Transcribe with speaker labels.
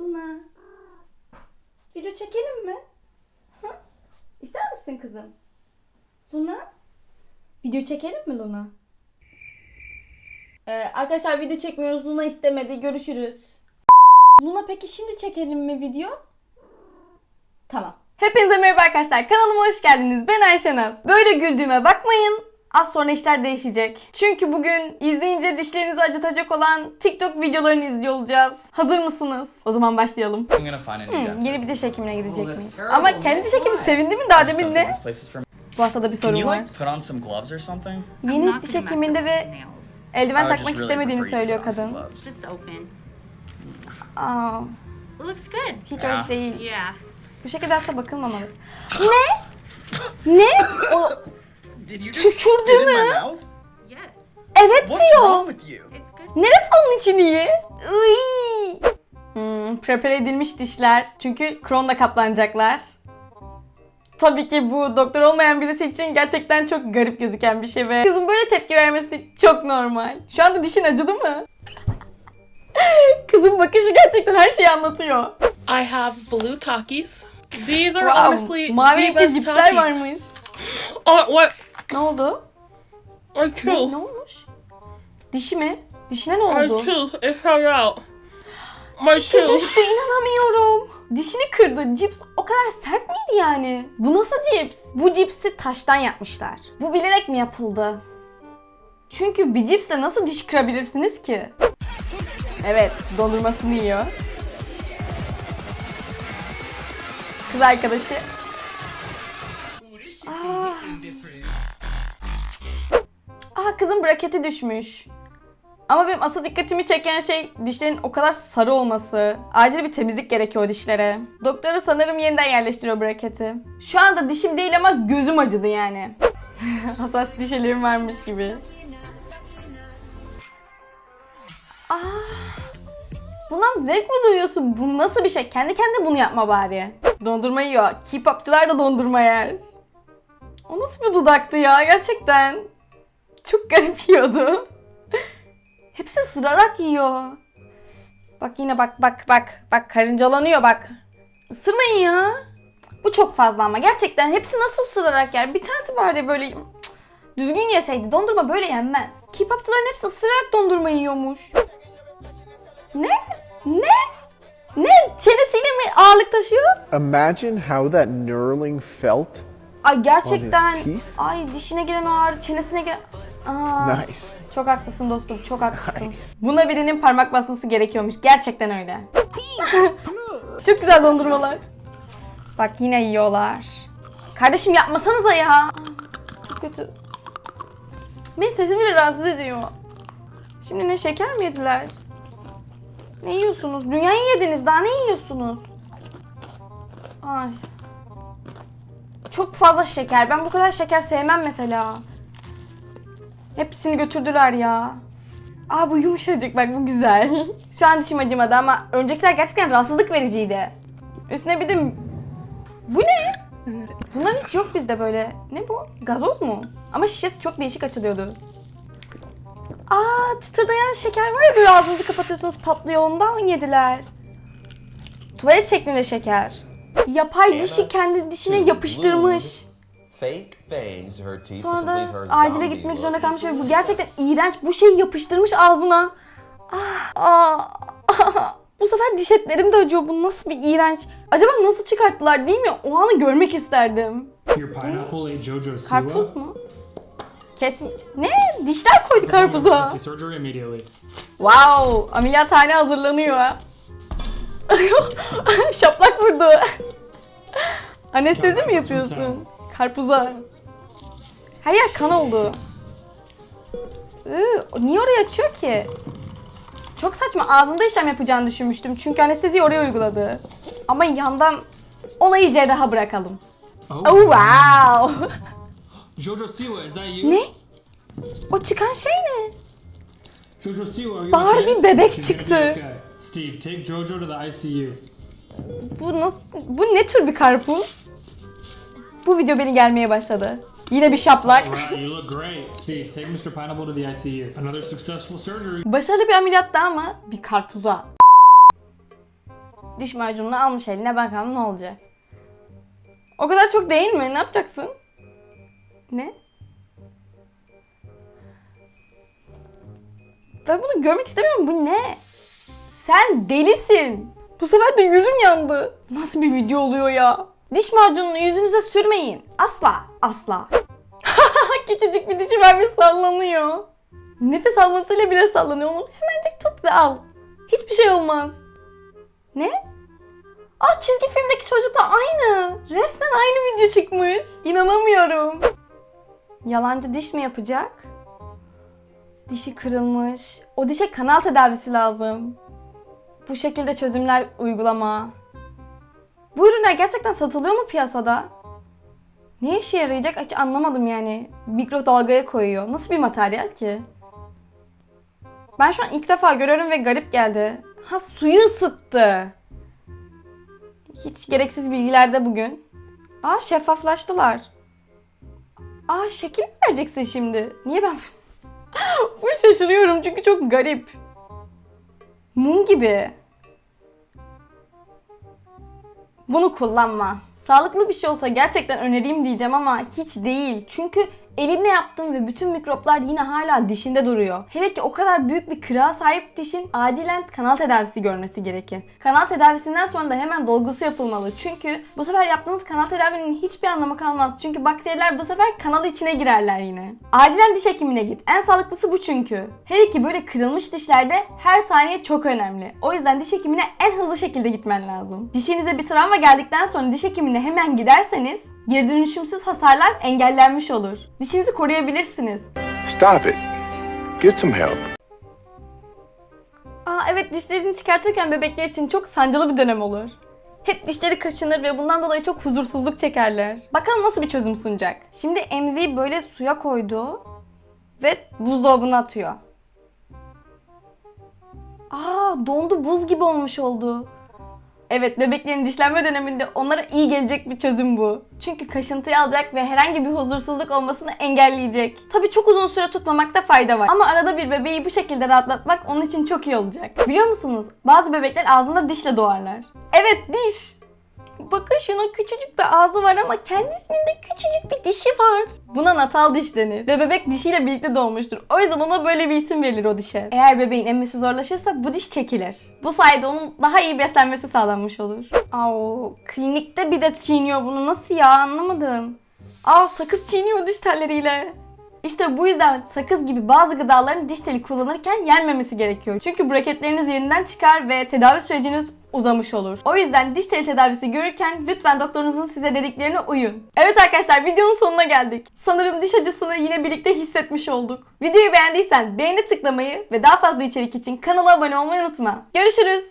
Speaker 1: Luna. Video çekelim mi? Ha? İster misin kızım? Luna? Video çekelim mi Luna? Ee, arkadaşlar video çekmiyoruz. Luna istemedi. Görüşürüz. Luna peki şimdi çekelim mi video? Tamam. Hepinize merhaba arkadaşlar. Kanalıma hoş geldiniz. Ben Ayşenaz. Böyle güldüğüme bakmayın. Az sonra işler değişecek. Çünkü bugün izleyince dişlerinizi acıtacak olan TikTok videolarını izliyor olacağız. Hazır mısınız? O zaman başlayalım. Hmm, yeni bir diş hekimine gidecek
Speaker 2: that's
Speaker 1: miyiz?
Speaker 2: terrible.
Speaker 1: Ama kendi diş hekimi sevindi mi daha demin ne? Bu hastada bir sorun var. Yeni diş hekiminde ve eldiven takmak istemediğini söylüyor kadın. Aa,
Speaker 3: It looks good.
Speaker 1: hiç
Speaker 2: Ya.
Speaker 1: hoş değil. Bu şekilde asla bakılmamalı. ne? Ne? O
Speaker 2: Did you
Speaker 1: just spit in my
Speaker 2: mouth?
Speaker 3: Yes.
Speaker 1: evet diyor.
Speaker 2: with you?
Speaker 3: It's good.
Speaker 1: Neresi onun için iyi? Iy. Hmm, prepare edilmiş dişler. Çünkü kronla kaplanacaklar. Tabii ki bu doktor olmayan birisi için gerçekten çok garip gözüken bir şey ve kızın böyle tepki vermesi çok normal. Şu anda dişin acıdı mı? Kızın bakışı gerçekten her şeyi anlatıyor.
Speaker 4: I have blue Takis. These are
Speaker 1: Wow,
Speaker 4: honestly
Speaker 1: mavi
Speaker 4: the
Speaker 1: renkli
Speaker 4: best
Speaker 1: cipsler
Speaker 4: Takis.
Speaker 1: varmış.
Speaker 4: Oh, what?
Speaker 1: Ne oldu?
Speaker 4: My
Speaker 1: Ne, ne olmuş? Dişi mi? Dişine ne oldu?
Speaker 4: tooth. It fell out.
Speaker 1: Dişi düştü inanamıyorum. Dişini kırdı. Cips o kadar sert miydi yani? Bu nasıl cips? Bu cipsi taştan yapmışlar. Bu bilerek mi yapıldı? Çünkü bir cipsle nasıl diş kırabilirsiniz ki? Evet, dondurmasını yiyor. Kız arkadaşı. Aa. Kızın braketi düşmüş. Ama benim asıl dikkatimi çeken şey dişlerin o kadar sarı olması. Acil bir temizlik gerekiyor dişlere. Doktoru sanırım yeniden yerleştiriyor braketi. Şu anda dişim değil ama gözüm acıdı yani. Hassas dişlerim varmış gibi. Aa, bundan zevk mi duyuyorsun? Bu nasıl bir şey? Kendi kendine bunu yapma bari. Dondurma yiyor. K-popçular da dondurma yer. O nasıl bir dudaktı ya gerçekten? Çok garip yiyordu. Hepsi ısırarak yiyor. Bak yine bak bak bak. Bak karıncalanıyor bak. Isırmayın ya. Bu çok fazla ama gerçekten hepsi nasıl ısırarak yer? Bir tanesi bari böyle cık, düzgün yeseydi. Dondurma böyle yenmez. Kipapçıların hepsi ısırarak dondurma yiyormuş. Ne? Ne? Ne? Çenesiyle mi ağırlık taşıyor?
Speaker 5: Imagine how that Neuralink felt.
Speaker 1: Ay gerçekten. Ay dişine gelen o ağrı, çenesine gelen... Aa.
Speaker 5: Nice.
Speaker 1: Çok haklısın dostum, çok haklısın.
Speaker 5: Nice.
Speaker 1: Buna birinin parmak basması gerekiyormuş. Gerçekten öyle. çok güzel dondurmalar. Bak yine yiyorlar. Kardeşim yapmasanıza ya. Çok kötü. Benim sesim bile rahatsız ediyor. Şimdi ne şeker mi yediler? Ne yiyorsunuz? Dünyayı yediniz daha ne yiyorsunuz? Ay. Çok fazla şeker. Ben bu kadar şeker sevmem mesela. Hepsini götürdüler ya. Aa bu yumuşacık bak bu güzel. Şu an dişim acımadı ama öncekiler gerçekten rahatsızlık vericiydi. Üstüne bir de... Bu ne? Bunlar hiç yok bizde böyle. Ne bu? Gazoz mu? Ama şişesi çok değişik açılıyordu. Aa çıtırdayan şeker var ya böyle ağzınızı kapatıyorsunuz patlıyor ondan yediler. Tuvalet şeklinde şeker. Yapay dişi kendi dişine yapıştırmış.
Speaker 6: fake
Speaker 1: Sonra da acile gitmek zorunda kalmış ve bu gerçekten iğrenç. Bu şeyi yapıştırmış ağzına. Ah, ah, ah. Bu sefer diş etlerim de acıyor. Bu nasıl bir iğrenç. Acaba nasıl çıkarttılar değil mi? O anı görmek isterdim.
Speaker 7: Your pineapple ate Jojo Siwa.
Speaker 1: Karpuz mu? Kes... Ne? Dişler koydu karpuza. Wow! Ameliyathane hazırlanıyor. Şaplak vurdu. Anestezi mi yapıyorsun? Karpuza. Her yer kan oldu. Iı, niye oraya açıyor ki? Çok saçma. Ağzında işlem yapacağını düşünmüştüm. Çünkü anesteziyi oraya uyguladı. Ama yandan iyice daha bırakalım.
Speaker 7: Oh,
Speaker 1: Oh wow!
Speaker 7: Jojo Siwa, is that you?
Speaker 1: ne? O çıkan şey ne?
Speaker 7: Jojo Siwa, are you
Speaker 1: Barbie
Speaker 7: okay?
Speaker 1: bebek
Speaker 7: She's
Speaker 1: çıktı.
Speaker 7: okay. Steve, take Jojo to the ICU.
Speaker 1: Bu nasıl, bu ne tür bir karpuz? Bu video beni gelmeye başladı. Yine bir şaplak.
Speaker 7: Alright, you look great. Steve, take Mr. Pineapple to the ICU. Another successful surgery.
Speaker 1: Başarılı bir ameliyattı ama bir karpuza. Diş macununu almış eline bakalım ne olacak. O kadar çok değil mi? Ne yapacaksın? Ne? Ben bunu görmek istemiyorum. Bu ne? Sen delisin. Bu sefer de yüzüm yandı. Nasıl bir video oluyor ya? Diş macununu yüzünüze sürmeyin. Asla, asla. Küçücük bir dişi var ve sallanıyor. Nefes almasıyla bile sallanıyor. Onu hemencik tut ve al. Hiçbir şey olmaz. Ne? Aa çizgi filmdeki çocukla aynı. Resmen aynı video çıkmış. İnanamıyorum. Yalancı diş mi yapacak? Dişi kırılmış. O dişe kanal tedavisi lazım. Bu şekilde çözümler uygulama. Bu ürünler gerçekten satılıyor mu piyasada? Ne işe yarayacak hiç anlamadım yani. Mikrodalgaya koyuyor. Nasıl bir materyal ki? Ben şu an ilk defa görüyorum ve garip geldi. Ha suyu ısıttı. Hiç gereksiz bilgiler de bugün. Aa şeffaflaştılar. Aa şekil mi vereceksin şimdi? Niye ben bu şaşırıyorum çünkü çok garip. Mum gibi. Bunu kullanma. Sağlıklı bir şey olsa gerçekten önereyim diyeceğim ama hiç değil. Çünkü elinle yaptım ve bütün mikroplar yine hala dişinde duruyor. Hele ki o kadar büyük bir kırığa sahip dişin acilen kanal tedavisi görmesi gerekir. Kanal tedavisinden sonra da hemen dolgusu yapılmalı. Çünkü bu sefer yaptığınız kanal tedavinin hiçbir anlamı kalmaz. Çünkü bakteriler bu sefer kanal içine girerler yine. Acilen diş hekimine git. En sağlıklısı bu çünkü. Hele ki böyle kırılmış dişlerde her saniye çok önemli. O yüzden diş hekimine en hızlı şekilde gitmen lazım. Dişinize bir travma geldikten sonra diş hekimine hemen giderseniz geri dönüşümsüz hasarlar engellenmiş olur. Dişinizi koruyabilirsiniz.
Speaker 3: Stop it. Get some help.
Speaker 1: Aa evet dişlerini çıkartırken bebekler için çok sancılı bir dönem olur. Hep dişleri kaşınır ve bundan dolayı çok huzursuzluk çekerler. Bakalım nasıl bir çözüm sunacak. Şimdi emziği böyle suya koydu ve buzdolabına atıyor. Aa dondu buz gibi olmuş oldu. Evet bebeklerin dişlenme döneminde onlara iyi gelecek bir çözüm bu. Çünkü kaşıntıyı alacak ve herhangi bir huzursuzluk olmasını engelleyecek. Tabii çok uzun süre tutmamakta fayda var. Ama arada bir bebeği bu şekilde rahatlatmak onun için çok iyi olacak. Biliyor musunuz? Bazı bebekler ağzında dişle doğarlar. Evet diş. Bakın şunun küçücük bir ağzı var ama kendisinin de küçücük bir dişi var. Buna natal diş denir. Ve bebek dişiyle birlikte doğmuştur. O yüzden ona böyle bir isim verilir o dişe. Eğer bebeğin emmesi zorlaşırsa bu diş çekilir. Bu sayede onun daha iyi beslenmesi sağlanmış olur. Au, klinikte bir de çiğniyor bunu. Nasıl ya anlamadım. Aa sakız çiğniyor diş telleriyle. İşte bu yüzden sakız gibi bazı gıdaların diş teli kullanırken yenmemesi gerekiyor. Çünkü braketleriniz yerinden çıkar ve tedavi süreciniz uzamış olur. O yüzden diş teli tedavisi görürken lütfen doktorunuzun size dediklerine uyun. Evet arkadaşlar videonun sonuna geldik. Sanırım diş acısını yine birlikte hissetmiş olduk. Videoyu beğendiysen beğeni tıklamayı ve daha fazla içerik için kanala abone olmayı unutma. Görüşürüz.